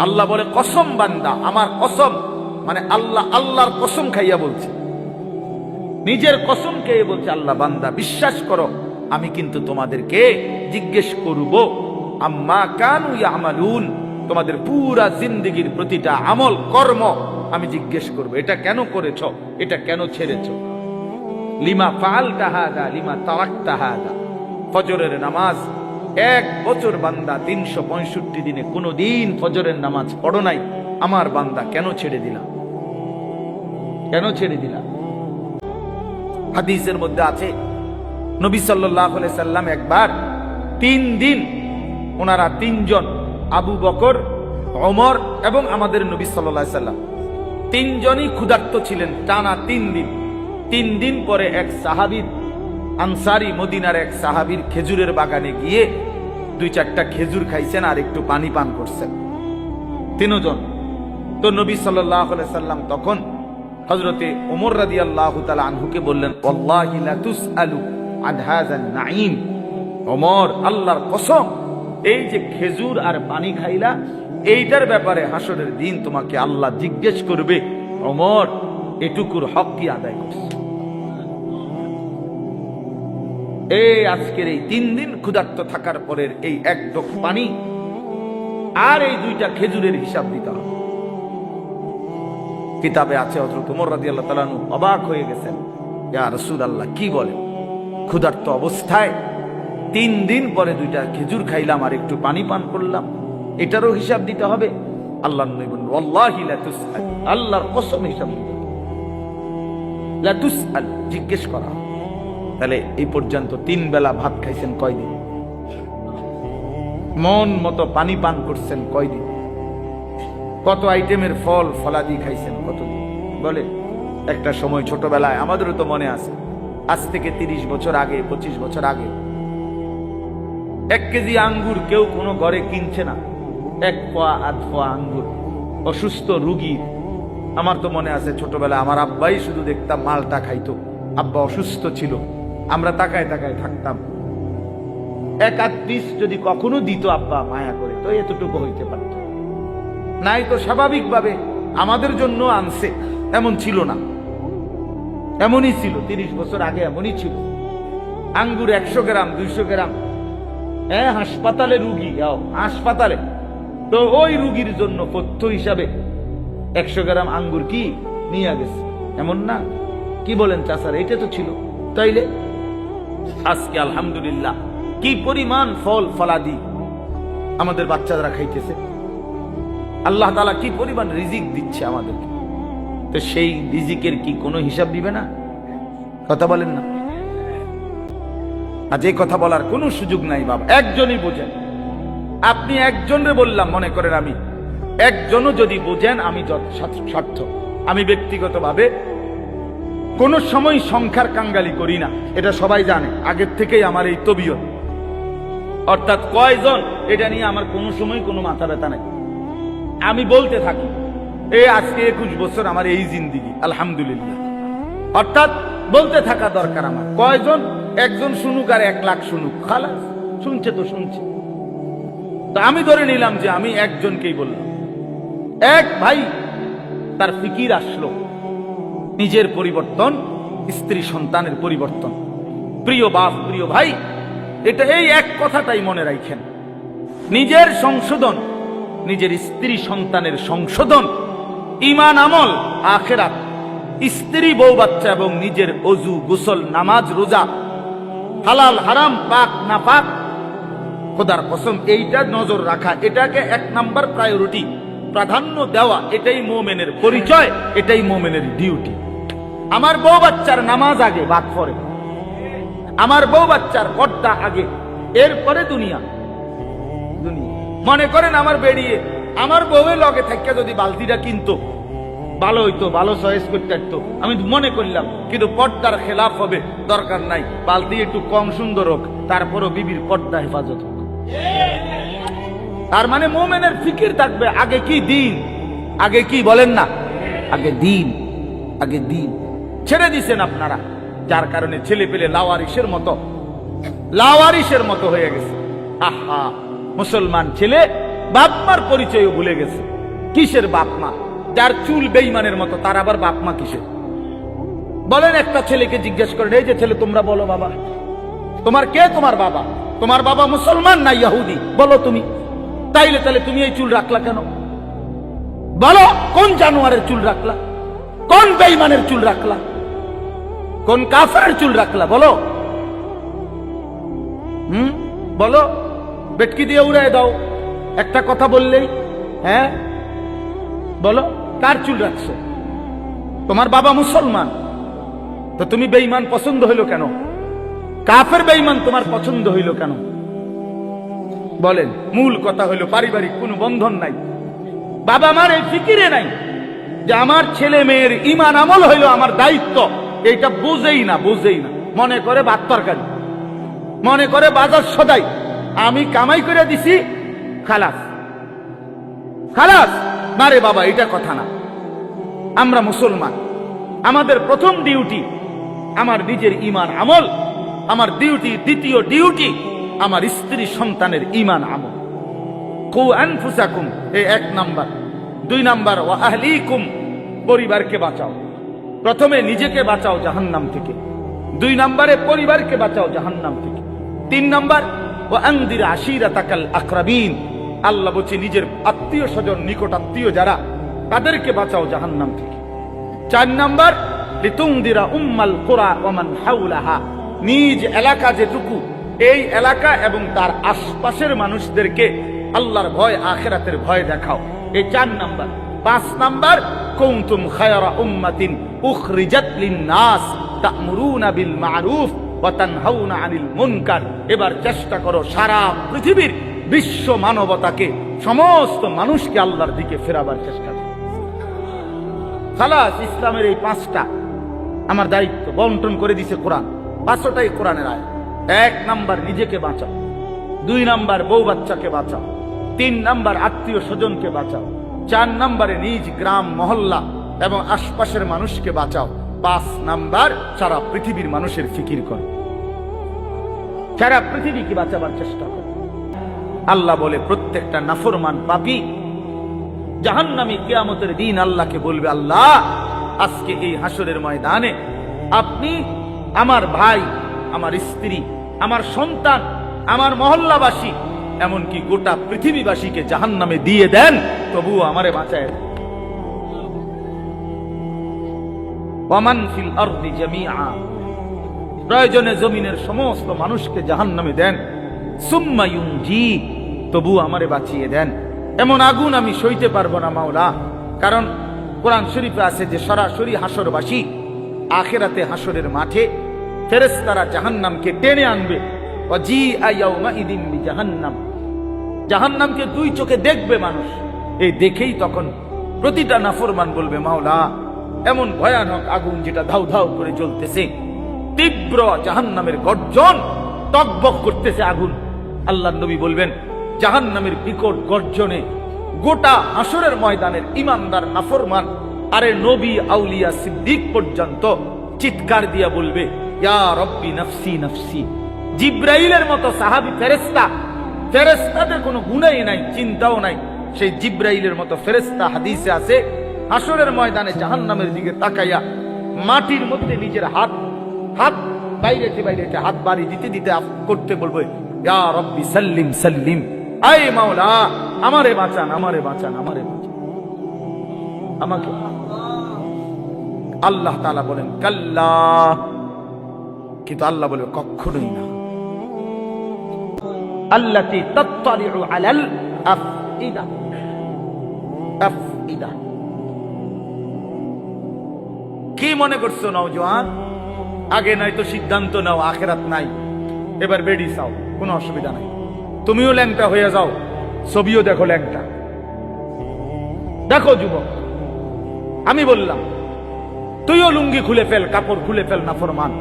আল্লাহ বলে, কসম বান্দা, আমার কসম। মানে আল্লাহ, আল্লাহর কসম খাইয়া বলছে। নিজের কসম খেয়ে বলছে, আল্লাহ বান্দা, বিশ্বাস করো, আমি কিন্তু তোমাদেরকে জিজ্ঞেস করব, আম্মা কানু ইয়ামালুন, তোমাদের পুরা জিন্দগির প্রতিটা আমল, কর্ম আমি জিজ্ঞেস করব। এটা কেন করেছ? এটা কেন ছেড়েছ? লিমা ফাল তাহাদা লিমা তারাক তাহাদা ফজরের নামাজ এক বছর বান্দা তিনশো পঁয়ষট্টি দিনে কোনো দিন ফজরের নামাজ পড়ো নাই। আমার বান্দা কেন ছেড়ে দিলাম কেন ছেড়ে দিলাম হাদিসের মধ্যে আছে, নবী সাল্লাহ সাল্লাম একবার তিন দিন ওনারা তিনজন আবু বকর অমর এবং আমাদের নবী সাল্লাহ সাল্লাম তিনজনই ক্ষুধার্ত ছিলেন টানা তিন দিন। তিন দিন পরে এক সাহাবির আনসারি মদিনার এক সাহাবির খেজুরের বাগানে গিয়ে দুই চারটা খেজুর খাইছেন আর একটু পানি পান করছেন। তিনজন। তো নবী সাল্লাহ সাল্লাম তখন হজরতে ওমর রাদি আল্লাহ আনহুকে বললেন, "ওয়াল্লাহি লা তুসআলু আন হাযান নাঈম। ওমর, আল্লাহর কসম, এই যে খেজুর আর পানি খাইলা, এইটার ব্যাপারে হাসরের দিন তোমাকে আল্লাহ জিজ্ঞেস করবে। অমর এটুকুর হক কি আদায় করছে? এই আজকের এই তিন দিন ক্ষুধার্ত থাকার পরের এই এক ডোক পানি আর এই দুইটা খেজুরের হিসাব দিতে হবে কিতাবে আছে হজরত উমর রাজি আল্লাহ তালানু অবাক হয়ে গেছেন ইয়া রসুল আল্লাহ কি বলে ক্ষুধার্ত অবস্থায় তিন দিন পরে দুইটা খেজুর খাইলাম আর একটু পানি পান করলাম এটারও হিসাব দিতে হবে আল্লাহ নবী বললেন, "ওয়াল্লাহি লা তুসআল।" আল্লাহর কসম হিসাব দিতে। জিজ্ঞেস করা। তাহলে এই পর্যন্ত তিন বেলা ভাত খাইছেন কয়দিন? মন মতো পানি পান করছেন কয়দিন? কত আইটেমের ফল ফলাদি খাইছেন কত বলে একটা সময় ছোটবেলায়, আমাদেরও তো মনে আছে, আজ থেকে তিরিশ বছর আগে, পঁচিশ বছর আগে, এক কেজি আঙ্গুর কেউ কোনো ঘরে কিনছে না। এক পোয়া, আধ পোয়া আঙ্গুর, অসুস্থ রুগী আমার তো মনে আছে ছোটবেলায় আমার আব্বাই শুধু দেখতাম মালটা খাইতো, আব্বা অসুস্থ ছিল। আমরা তাকায় তাকায় থাকতাম। এক আধ পিস যদি কখনো দিত, আব্বা, মায়া করে, তো এতটুকু হইতে পারত। নাই তো স্বাভাবিকভাবে আমাদের জন্য আনছে, এমন ছিল না। এমনই ছিল, তিরিশ বছর আগে এমনই ছিল। আঙ্গুর একশো গ্রাম, দুইশো গ্রাম। হ্যাঁ হাসপাতালে রুগী, যাও, হাসপাতালে। তো ওই রুগীর জন্য পথ্য হিসাবে একশো গ্রাম আঙ্গুর কি নিয়ে গেছে? এমন না? কি বলেন চাষার এটা তো ছিল। তাইলে? আজকে আলহামদুলিল্লাহ, কি পরিমাণ ফল ফলাদি আমাদের বাচ্চারা খাইতেছে। আল্লাহ তালা কি পরিমাণ রিজিক দিচ্ছে আমাদেরকে। তো সেই রিজিকের কি কোনো হিসাব দিবে না? কথা বলেন না। আজ এই কথা বলার কোনো সুযোগ নাই বাবা, একজনই বোঝেন। আপনি একজনরে বললাম, মনে করেন আমি। একজনও যদি বোঝেন, আমি স্বার্থ আমি ব্যক্তিগতভাবে কোনো সময় সংখ্যার কাঙ্গালি করি না, এটা সবাই জানে। আগের থেকেই আমার এই তবিয়ত। অর্থাৎ কয়জন, এটা নিয়ে আমার কোনো সময় কোনো মাথা ব্যথা নাই। আমি বলতে থাকি এই আজকে একুশ বছর আমার এই জিন্দিগি, আলহামদুলিল্লাহ। অর্থাৎ বলতে থাকা দরকার আমার, কয়জন? একজন শুনুক আর এক লাখ শুনুক। খালাস, শুনছে তো শুনছে। তো আমি ধরে নিলাম যে আমি একজনকেই বললাম। এক ভাই, তার ফিকির আসলো। নিজের পরিবর্তন, স্ত্রী সন্তানের পরিবর্তন। প্রিয় বাপ, প্রিয় ভাই, এটা এই এক কথাটাই মনে রাখেন। নিজের সংশোধন, নিজের স্ত্রী সন্তানের সংশোধন ইমান আমল, আখেরাত, স্ত্রী বউ বাচ্চা এবং নিজের অজু, গোসল, নামাজ, রোজা, হালাল, হারাম, পাক না পাক খোদার কসম, এইটা নজর রাখা, এটাকে এক নাম্বার প্রায়োরিটি প্রাধান্য দেওয়া, এটাই মোমেনের পরিচয়, এটাই মোমেনের ডিউটি আমার বউ বাচ্চার নামাজ আগে, বাদ পরে। আমার বউ বাচ্চার পর্দা আগে, এরপরে দুনিয়া। দুনিয়া। মনে করেন আমার বেরিয়ে আমার বউয়ের লগে থেকে যদি বালতিটা কিনতো, ভালো হইতো, ভালো চয়েস করতে পারতো। আমি মনে করলাম, কিন্তু পর্দার খেলাফ হবে, দরকার নাই। বালতি একটু কম সুন্দর হোক, তারপরও বিবির পর্দা হেফাজত হোক। তার মানে মোমেনের ফিকির থাকবে, আগে কি দিন? আগে কি বলেন না? আগে দিন। আগে দিন। ছেড়ে দিছেন আপনারা। যার কারণে ছেলে পেলে লাওয়ারিসের মতো লাওয়ারিসের মতো হয়ে গেছে। আহা, মুসলমান ছেলে, বাপমার পরিচয়ও ভুলে গেছে। কিসের বাপমা? যার চুল বেইমানের মতো, তার আবার বাপমা কিসের? বলেন একটা ছেলেকে জিজ্ঞেস করেন, এই যে ছেলে, তোমরা বলো বাবা। তোমার কে? তোমার বাবা? তোমার বাবা মুসলমান না ইয়াহুদি? বলো তুমি। তাইলে তাহলে তুমি এই চুল রাখলা কেন? বলো, কোন জানোয়ারের চুল রাখলা? কোন বেইমানের চুল রাখলা? কোন কাফের চুল রাখলা, বলো। হুম? বলো। বেটকি দিয়ে উড়াই দাও। একটা কথা বললেই হ্যাঁ? বলো, কার চুল রাখছো? তোমার বাবা মুসলমান। তো তুমি বেঈমান পছন্দ হইল কেন? কাফের বেঈমান তোমার পছন্দ হইল কেন? বলেন, মূল কথা হইল পারিবারিক কোনো বন্ধন নাই। বাবা মার এই ফিকিরে নাই যে আমার ছেলে মেয়ের ইমান আমল হইল আমার দায়িত্ব। এইটা বুঝেই না বুঝেই না। মনে করে ভাত তরকারি, মনে করে বাজার সদাই। আমি কামাই করে দিছি, খালাস। খালাস! না রে বাবা, এটা কথা না। আমরা মুসলমান। আমাদের প্রথম ডিউটি, আমার নিজের ইমান আমল, আমার ডিউটি দ্বিতীয় ডিউটি, আমার স্ত্রী সন্তানের ইমান আমল। কু আনফুসাকুম এই এক নাম্বার। দুই নাম্বার, ওয়া আহলিকুম, পরিবারকে বাঁচাও। প্রথমে নিজেকে বাঁচাও জাহান্নাম থেকে। দুই নাম্বারে পরিবারকে বাঁচাও জাহান্নাম থেকে। তিন নাম্বার ও আন্দির আশিরা তাকাল আকরাবিন। আল্লাহ বলছে, নিজের আত্মীয় স্বজন, নিকট আত্মীয় যারা, তাদেরকে বাঁচাও জাহান্নাম থেকে। চার নাম্বার লিতুংদিরা উম্মাল কোরআ ওমান হাউলাহা নিজ এলাকা যেটুকু, এই এলাকা এবং তার আশপাশের মানুষদেরকে আল্লাহর ভয়, আখেরাতের ভয় দেখাও। এই চার নাম্বার। পাঁচ নাম্বার কৌতুম খায়রা উম্মাতিন উখরিজাত লিন-নাস, তা'মুরুনা বিল মা'রুফ আনিল মুনকার। এবার চেষ্টা করো সারা পৃথিবীর বিশ্ব মানবতাকে, সমস্ত মানুষকে আল্লাহর দিকে ফেরাবার চেষ্টা করো। খালাস, ইসলামের এই পাঁচটা আমার দায়িত্ব বন্টন করে দিছে কোরআন। পাঁচটাই কোরআনের আয় এক নাম্বার, নিজেকে বাঁচাও। দুই নাম্বার, বউ বাচ্চাকে বাঁচাও। তিন নাম্বার, আত্মীয় স্বজনকে বাঁচাও। চার নাম্বারে নিজ গ্রাম মহল্লা এবং আশপাশের মানুষকে বাঁচাও। পাঁচ নাম্বার, সারা পৃথিবীর মানুষের ফিকির করো। সারা পৃথিবীকে বাঁচাবার চেষ্টা করো। আল্লাহ বলে, প্রত্যেকটা নাফরমান পাপী জাহান্নামী কেয়ামতের দিন আল্লাহকে বলবে, আল্লাহ, আজকে এই হাসরের ময়দানে আপনি আমার ভাই, আমার স্ত্রী, আমার সন্তান, আমার মহল্লাবাসী এমনকি গোটা পৃথিবীবাসীকে জাহান্নামে দিয়ে দেন, তবুও আমারে বাঁচায় দেন। প্রয়োজনে জমিনের সমস্ত মানুষকে জাহান্নামে দেন। সুম্মা ইউনজি তবু আমারে বাঁচিয়ে দেন। এমন আগুন আমি সইতে পারব না, মাওলা, কারণ কোরআন শরীফে আছে যে সরাসরি হাসরবাসী আখেরাতে হাসরের মাঠে ফেরেশতারা জাহান্নামকে টেনে আনবে। জাহান্নাম। জাহান্নামকে দুই চোখে দেখবে মানুষ। এই দেখেই তখন প্রতিটা নাফরমান বলবে, মাওলা, এমন ভয়ানক আগুন যেটা ধাউ ধাউ করে জ্বলতেছে। তীব্র জাহান্নামের গর্জন, টকবক করতেছে আগুন। আল্লাহ নবী বলবেন, জাহান্নামের বিকট গর্জনে গোটা হাসরের ময়দানের ইমানদার নাফরমান, আরে নবী আউলিয়া সিদ্দিক পর্যন্ত চিৎকার দিয়া বলবে, ইয়া রব্বি নফসি নফসি। জিব্রাইলের মতো সাহাবি ফেরেস্তা ফেরেস্তাদের কোনো গুণাই নাই, চিন্তাও নাই। সেই জিব্রাইলের মতো ফেরেস্তা হাদিসে আছে হাসরের ময়দানে জাহান্নামের দিকে তাকাইয়া মাটির মধ্যে নিজের হাত হাত বাইরেতে বাইরেতে হাত বাড়ি দিতে দিতে করতে বলব, ইয়া রব্বি সাল্লিম সাল্লিম, আয় মাওলা, আমারে বাঁচান আমারে বাঁচান আমারে বাঁচান। আমাকে আল্লাহ তালা বলেন, কাল্লা। কিন্তু আল্লাহ বলে কখনোই না। আল্লাতি তাত্তালিউ আলাল আফইদা। আফইদা। কি মনে করছ নওজোয়ান? আগে নাই তো সিদ্ধান্ত নাও, আখেরাত নাই। এবার বেডি চাও, কোনো অসুবিধা নাই। তুমিও ল্যাংটা হয়ে যাও, ছবিও দেখো ল্যাংটা। দেখো যুবক, আমি বললাম, তুইও লুঙ্গি খুলে ফেল, কাপড় খুলে ফেল না ফরমান।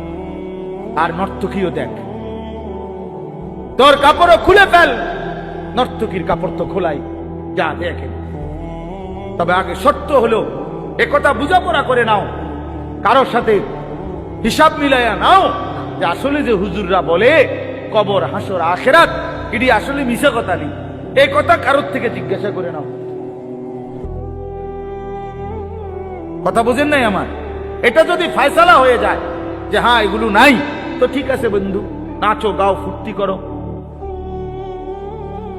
আর নর্তকীও দেখ। তোর কাপড়ও খুলে ফেল। নর্তকীর কাপড় তো খোলাই। যা দেখে। তবে আগে সত্য হলো একথা বুঝাপড়া করে নাও। কারোর সাথে হিসাব মিলাইয়া নাও যে আসলে যে হুজুররা বলে, কবর, হাসর, আখেরাত এটি আসলে মিশে কথা নেই। এই কথা কারোর থেকে জিজ্ঞাসা করে নাও। কথা বুঝেন নাই আমার? এটা যদি ফায়সালা হয়ে যায় যে হ্যাঁ এগুলো নাই। তো ঠিক আছে বন্ধু, নাচো, গাও, ফুর্তি করো।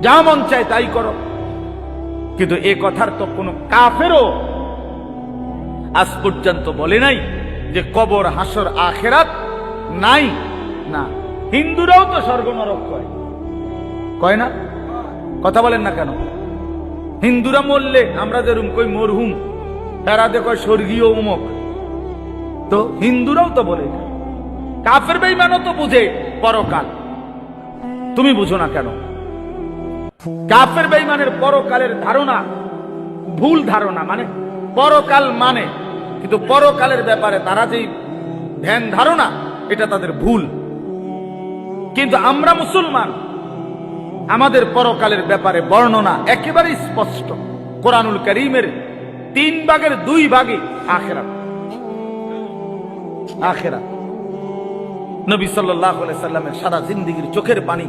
যা মন চায় তাই করো। কিন্তু এ কথার তো কোনো কাফেরও আজ পর্যন্ত বলে নাই যে কবর, হাসর, আখেরাত নাই। না, হিন্দুরাও তো স্বর্গ নরক কয়। কয় না? কথা বলেন না কেন? হিন্দুরা মরলে আমরা যেরকম কই মরহুম তারা দেখো স্বর্গীয় উমক। তো হিন্দুরাও তো বলে কাফের বেইমানও তো বুঝে পরকাল। তুমি বুঝো না কেন? কাফের বেইমানের পরকালের ধারণা ভুল ধারণা মানে পরকাল মানে। কিন্তু পরকালের ব্যাপারে তারা যেই ধ্যান ধারণা, এটা তাদের ভুল। কিন্তু আমরা মুসলমান, আমাদের পরকালের ব্যাপারে বর্ণনা একেবারে স্পষ্ট। কোরআনুল করিমের তিন ভাগের দুই ভাগে আখেরাত। আখেরাত। নবী সাল্লাহ সাল্লামের সারা জিন্দিগির চোখের পানি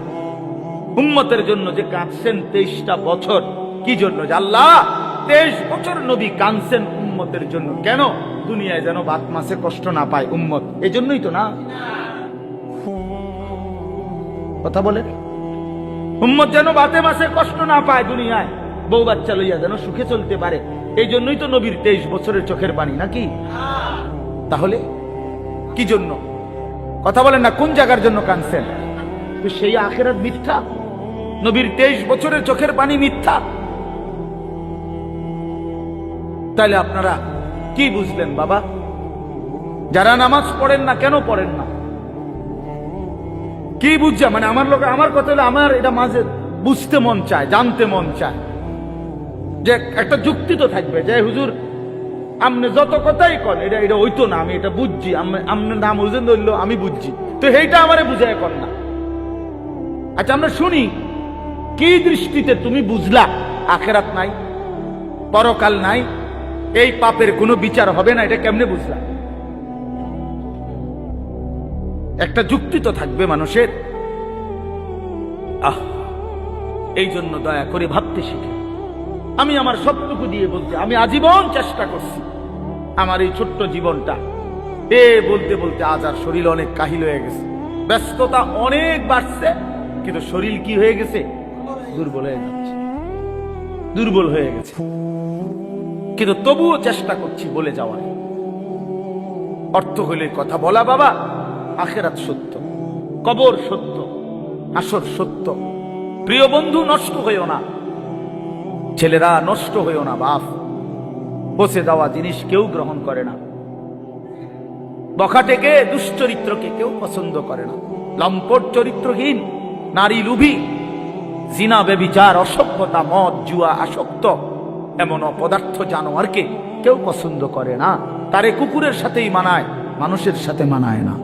উম্মতের জন্য যে কাঁদছেন তেইশটা বছর, কি জন্য আল্লাহ? তেইশ বছর নবী কাঁদছেন উম্মতের জন্য। কেন? দুনিয়ায় যেন বাত মাসে কষ্ট না পায় উম্মত। এই জন্যই তো না। কথা বলে উম্মত যেন বাতে মাসে কষ্ট না পায় দুনিয়ায়, বউ বাচ্চা লইয়া যেন সুখে চলতে পারে। এই জন্যই তো নবীর তেইশ বছরের চোখের পানি নাকি? তাহলে কি জন্য? কথা বলেন না, কোন জায়গার জন্য কানছেন সেই আখেরাত মিথ্যা? নবীর তেইশ বছরের চোখের পানি মিথ্যা। তাহলে আপনারা কি বুঝলেন বাবা? যারা নামাজ পড়েন না কেন পড়েন না? কি বুঝছে মানে আমার লোক আমার কথা আমার এটা মাঝে বুঝতে মন চায়, জানতে মন চায়। যে একটা যুক্তি তো থাকবে যে হুজুর আপনি যত কথাই কন, এটা এটা হইতো না, আমি এটা বুঝছি। আপনার নাম হুজুর ধরলো, আমি বুঝছি। তো এইটা আমারে বুঝায় কর না। আচ্ছা আমরা শুনি কি দৃষ্টিতে তুমি বুঝলা? আখেরাত নাই, পরকাল নাই, এই পাপের কোনো বিচার হবে না, এটা কেমনে বুঝলা? একটা যুক্তি তো থাকবে মানুষের। আহ, এই জন্য দয়া করে ভাবতে শিখে। আমি আমার সবটুকু দিয়ে বলছি আমি আজীবন চেষ্টা করছি। আমার এই ছোট্ট জীবনটা, এ বলতে বলতে আজ আর শরীর অনেক কাহিল হয়ে গেছে। ব্যস্ততা অনেক বাড়ছে, কিন্তু শরীর কি হয়ে গেছে? দুর্বল হয়ে যাচ্ছে। দুর্বল হয়ে গেছে। কিন্তু তবুও চেষ্টা করছি বলে যাওয়ার। অর্থ হইলে কথা বলা বাবা, আখেরাত সত্য। কবর সত্য, আসর সত্য। প্রিয় বন্ধু, নষ্ট হইও না। ছেলেরা, নষ্ট হইও না, বাপ। বসে দেওয়া জিনিস কেউ গ্রহণ করে না। বখাটেকে দুশ্চরিত্রকে কেউ পছন্দ করে না। লম্পট চরিত্রহীন, নারী লুভি। জিনা, বেবিচার, অসভ্যতা, মদ, জুয়া, আসক্ত, এমন অপদার্থ জানোয়ারকে কেউ পছন্দ করে না। তারে কুকুরের সাথেই মানায়, মানুষের সাথে মানায় না।